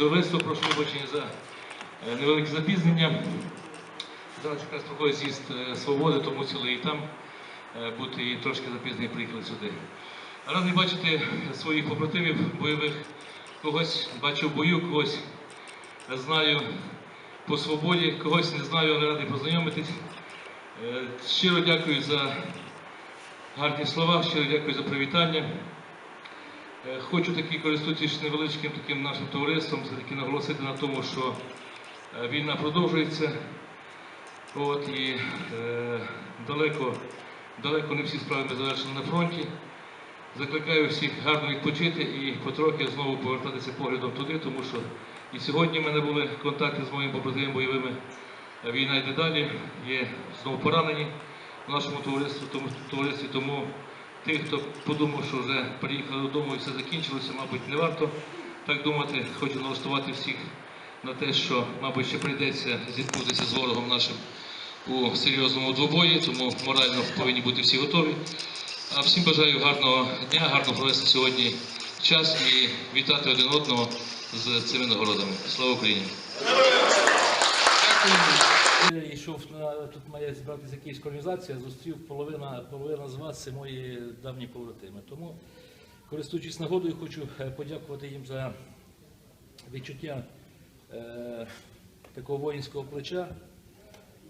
Товариство, прошу вибачення за е, невелике запізнення. Зараз якраз проходить з'їзд е, свободи, тому мусили і там е, бути і трошки запізно приїхали сюди. Радий бачити своїх побратимів бойових, когось бачу в бою, когось знаю по свободі, когось не знаю, але радий познайомитись. Щиро дякую за гарні слова, щиро дякую за привітання. Е, Хочу таки користуючись невеличким таким нашим товариством, все-таки наголосити на тому, що е, війна продовжується. От, і е, далеко, далеко не всі справи ми завершені на фронті. Закликаю всіх гарно відпочити і потрохи знову повертатися поглядом туди, тому що і сьогодні в мене були контакти з моїми побратимами бойовими. Війна йде далі, є знову поранені в нашому товаристві, тому, товаристві. Тому тих, хто подумав, що вже приїхали додому і все закінчилося, мабуть, не варто так думати. Хочу налаштувати всіх на те, що, мабуть, ще прийдеться зіткнутися з ворогом нашим у серйозному двобої, тому морально повинні бути всі готові. А всім бажаю гарного дня, гарно провести сьогодні час і вітати один одного з цими нагородами. Слава Україні! Я йшов на тут має зібратися київська організація, зустрів половина, половина з вас це мої давні побратими. Тому, користуючись нагодою, хочу е, подякувати їм за відчуття е, такого воїнського плеча.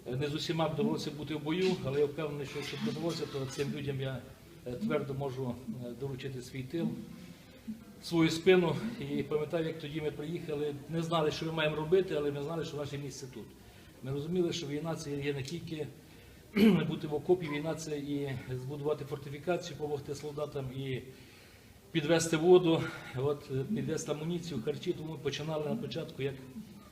Е, Не з усіма б довелося бути в бою, але я впевнений, що якщо б довелося, то цим людям я е, твердо можу е, доручити свій тил, свою спину. І пам'ятаю, як тоді ми приїхали, не знали, що ми маємо робити, але ми знали, що наше місце тут. Ми розуміли, що війна це є не тільки бути в окопі, війна це і збудувати фортифікацію, допомогти солдатам і підвести воду, от, е, підвести амуніцію, харчі. Тому починали на початку як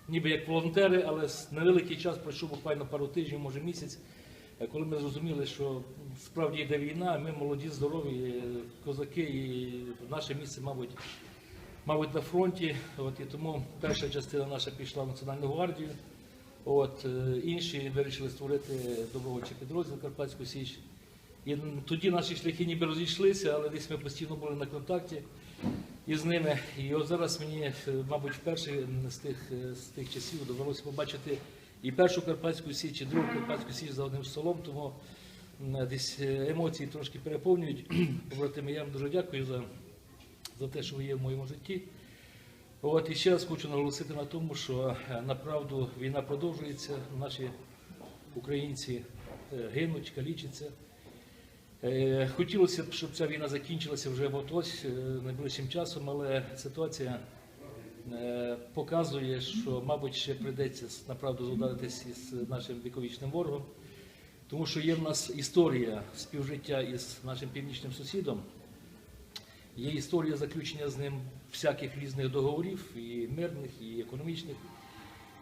ніби як волонтери, але невеликий час пройшов буквально пару тижнів, може місяць, е, коли ми зрозуміли, що справді йде війна, ми молоді, здорові, е, козаки, і наше місце, мабуть, мабуть, на фронті. От, і тому перша частина наша пішла в Національну гвардію. От, е, інші вирішили створити добровольчий підрозділ Карпатську Січ. І тоді наші шляхи ніби розійшлися, але десь ми постійно були на контакті із ними. І от зараз мені, е, мабуть, вперше з тих, е, з тих часів довелося побачити і першу Карпатську Січ, і другу Карпатську Січ за одним столом, тому десь емоції трошки переповнюють. Побратими, я вам дуже дякую за, за те, що ви є в моєму житті. От і ще раз хочу наголосити на тому, що е, направду війна продовжується, наші українці е, гинуть, калічаться. Е, Хотілося б, щоб ця війна закінчилася вже от ось е, найближчим часом, але ситуація показує, що, мабуть, ще прийдеться направду зударитись із нашим віковічним ворогом, тому що є в нас історія співжиття із нашим північним сусідом. Є історія заключення з ним всяких різних договорів, і мирних, і економічних.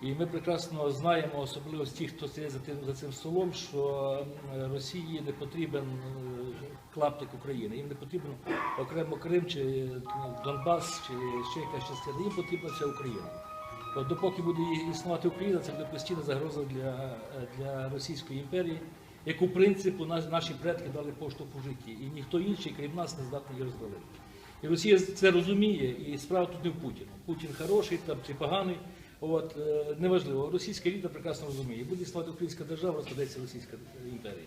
І ми прекрасно знаємо, особливо з тих, хто стоїть за тим за цим столом, що Росії не потрібен е, клаптик України. Їм не потрібен окремо Крим чи е, Донбас, чи ще якась частина. Їм потрібна вся Україна. От допоки буде існувати Україна, це буде постійна загроза для, для Російської імперії, яку принципу наш- наші предки дали поштовх у житті. І ніхто інший, крім нас, не здатний її розвалити. І Росія це розуміє, і справа тут не в Путіну. Путін хороший там чи поганий. От е, неважливо, російська еліта прекрасно розуміє. Буде існувати українська держава, розпадеться Російська імперія.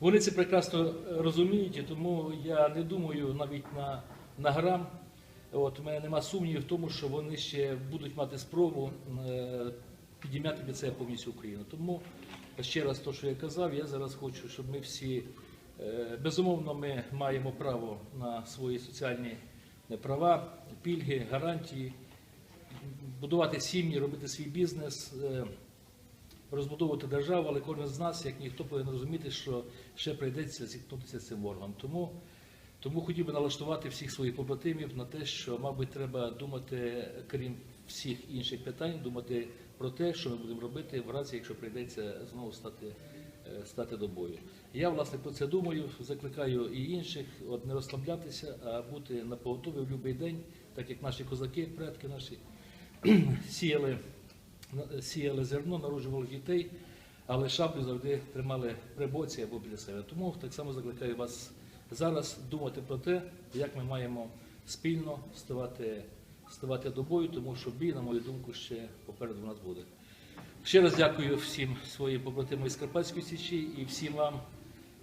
Вони це прекрасно розуміють, і тому я не думаю навіть на, на грам. От у мене нема сумнівів в тому, що вони ще будуть мати спробу е, підіймати від себе повністю Україну. Тому ще раз, то, що я казав, я зараз хочу, щоб ми всі е, безумовно ми маємо право на свої соціальні е, права, пільги, гарантії, будувати сім'ї, робити свій бізнес. е, розбудовувати державу, але кожен з нас, як ніхто, повинен розуміти, що ще прийдеться зіткнутися з цим ворогом. Тому, тому хотів би налаштувати всіх своїх побратимів на те, що, мабуть, треба думати, крім всіх інших питань, думати про те, що ми будемо робити в разі, якщо прийдеться знову стати, е, стати до бою. Я, власне, про це думаю, закликаю і інших от не розслаблятися, а бути на поготові в будь-який день, так як наші козаки, предки наші сіяли сіяли зерно, народжували дітей, але шаблю завжди тримали при боці або біля себе. Тому так само закликаю вас зараз думати про те, як ми маємо спільно ставати, ставати до бою, тому що бій, на мою думку, ще попереду нас буде. Ще раз дякую всім своїм побратимам із Карпатської Січі і всім вам,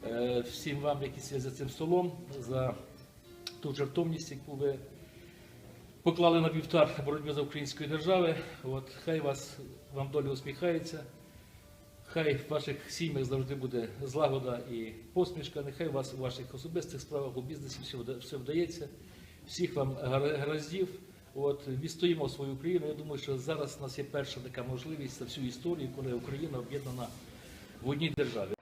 е, всім вам, які сидять за цим столом, за ту жертовність, яку ви поклали на вівтар боротьби за української держави. От, хай вас, вам доля усміхається. Хай в ваших сім'ях завжди буде злагода і посмішка. Нехай вас у ваших особистих справах, у бізнесі все, вдається. Всіх вам гар- гараздів. От відстоїмо свою Україну. Я думаю, що зараз у нас є перша така можливість за всю історію, коли Україна об'єднана в одній державі.